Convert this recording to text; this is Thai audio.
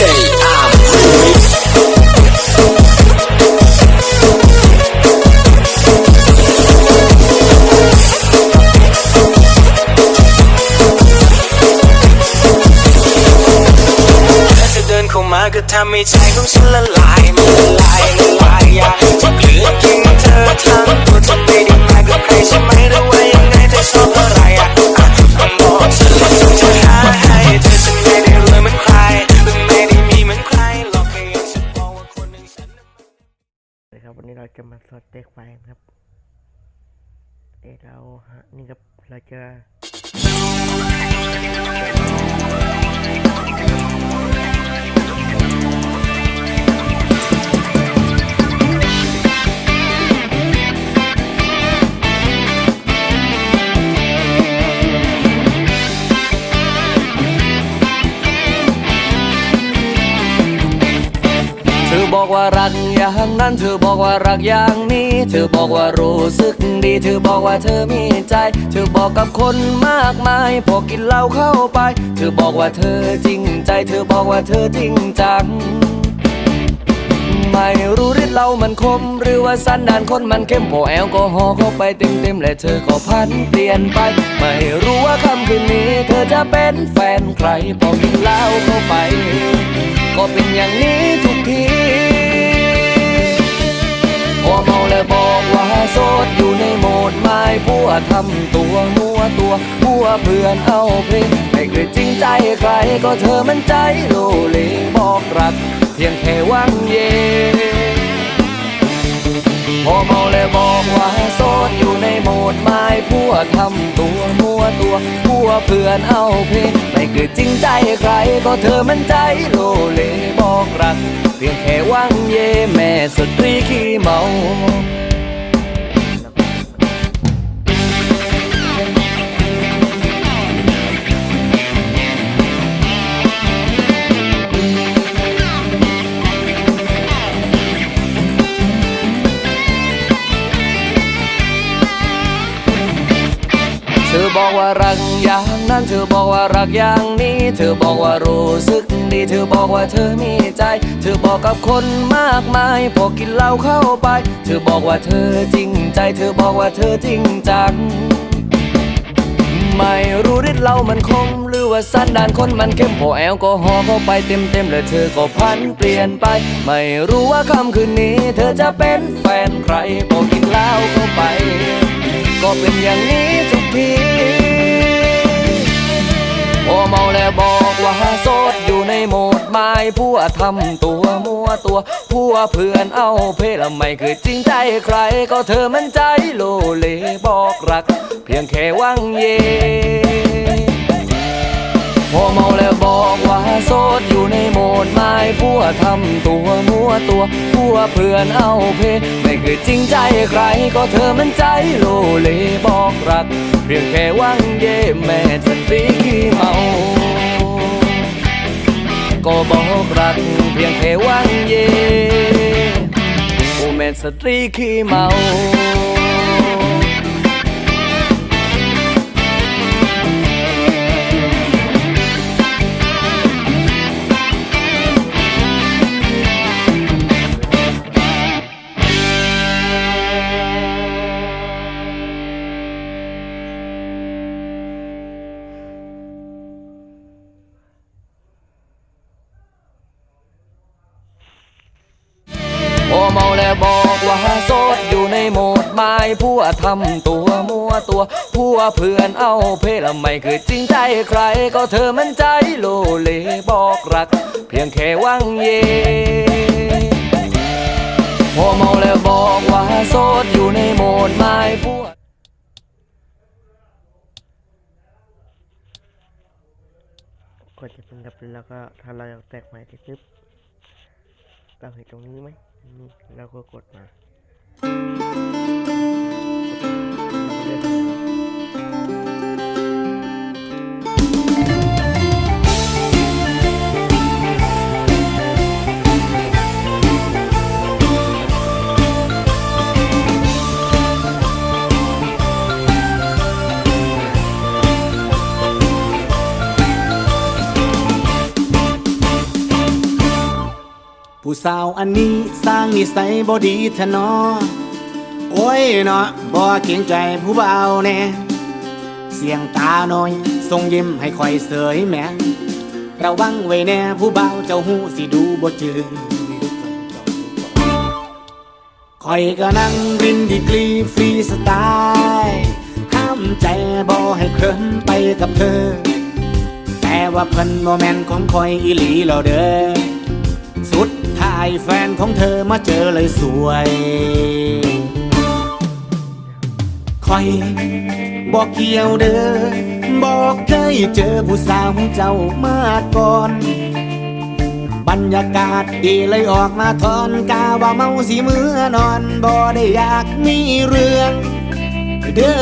DJ I'm Remix เธอเดินเข้ามาก็ทำให้ใจของฉันละลายมันละลายละลายอยาก ครับวันนี้เราจะมาสดเต็กไฟครับ เอ้เราฮะนี่ครับเราจะ ว่ารักอย่างนั้น เธอบอกว่ารักอย่างนี้ เธอบอกว่ารู้สึกดี เธอบอกว่าเธอมีใจ เธอบอกกับคนมากมาย พอกินเหล้าเข้าไป เธอบอกว่าเธอจริงใจ เธอบอกว่าเธอจริงจังไม่รู้ฤทธิ์เรามันคม หรือว่าสันดานคนมันเข้มพอแอลกอฮอล์เข้าไปเต็มเต็มและเธอก็พันเปลี่ยนไป ไม่รู้ว่าคำคืนนี้ เธอจะเป็นแฟนใครพอกินเหล้าเข้าไป ก็เป็นอย่างนี้ทุ โสดอยู่ในโหมดไม้พัวทำตัวมัวตัวพัวเพื่อนเอาเพลงไม่เคยจริงใจใครก็เธอมันใจโลเลบอกรัก เพียงแค่หวังเย็นพอเมาแล้วบอกว่าโสดอยู่ในโหมดไม้พัวทำตัวมัวตัวพัวเพื่อนเอาเพลงไม่เคยจริงใจใครก็เธอมันใจโลเลบอกรัก เพียงแค่หวังเย่แม่สตรีขี้เมา เธอบอกว่ารักอย่างนั้น เธอบอกว่ารักอย่างนี้ เธอบอกว่ารู้สึกดี เธอบอกว่าเธอมีใจ เธอบอกกับคนมากมายพอกินเหล้าเข้าไป เธอบอกว่าเธอจริงใจ เธอบอกว่าเธอจริงจัง ไม่รู้ฤทธิ์เรามันคมหรือว่าสันดานคนมันเข้มพอแอลกอฮอล์เข้าไปเต็มเต็มแล้วเธอก็พันเปลี่ยนไป ไม่รู้ว่าค่ำคืนนี้ เธอจะเป็นแฟนใครพอกินเหล้าเข้าไป ก็เป็นอย่างนี้ ทีพอเมาแล้วบอกว่าโสดอยู่ในโหมดไม้พัวทำตัวมัวตัวพัวเพื่อนเอาเพลไม่เคยจริงใจใคร ก็เธอมันใจโลเลบอกรัก เพียงแค่วังเย่ บอกว่าโสดอยู่ในโหมดไม้พัวทำตัวมัวตัวพัวเพื่อนเอาเพไม่เคยจริงใจใครก็เธอมันใจโลเลบอกรัก เพียงแค่วังเย่แม่สตรีขี้เมาก็บอกรักเพียงแค่วังเย่โอแม่สตรีขี้เมา เมาแล้วบอกว่าโสดอยู่ในโหมดไม้พัวทำตัวมัวตัวพัวเพื่อนเอาเพลไม่เคยจริงใจใคร ก็เธอมันใจโลเลบอกรัก เพียงแค่วังเย่พอเมาแล้วบอกว่าโสดอยู่ในโหมดไม้พัวกดจะเป็นดับแล้วก็ถ้าเราอยากแตกไฟที่ปึ๊บ เราเห็นตรงนี้ไหมนี่เราก็กดมาเรา ผู้สาวอันนี้สร้างนิสัยบดีทะเนอ โอ้ยเนาะบ่เกรงใจผู้เบาแน่เสียงตาหน่อย ทรงยิ้มให้คอยเสยแหม่ระวังไว้แน่ผู้เบาเจ้าหูสิดูบ่จืงคอยก็นั่งรินดีกรีฟรีสไตล์ห้ามใจบ่ให้เคลิ้มไปกับเธอ แต่ว่าเพิ่นบ่แมนของคอยอีหลีแล้วเด้อ แฟนของเธอมาเจอเลยสวยคอยบอกเกี่ยวเด้อบอกเคยเจอผู้สาวเจ้ามาก่อน บรรยากาศดีเลยออกมาทอนกาว่าเมาสิเมื่อนอนบ่ได้อยากมีเรื่องเด้อ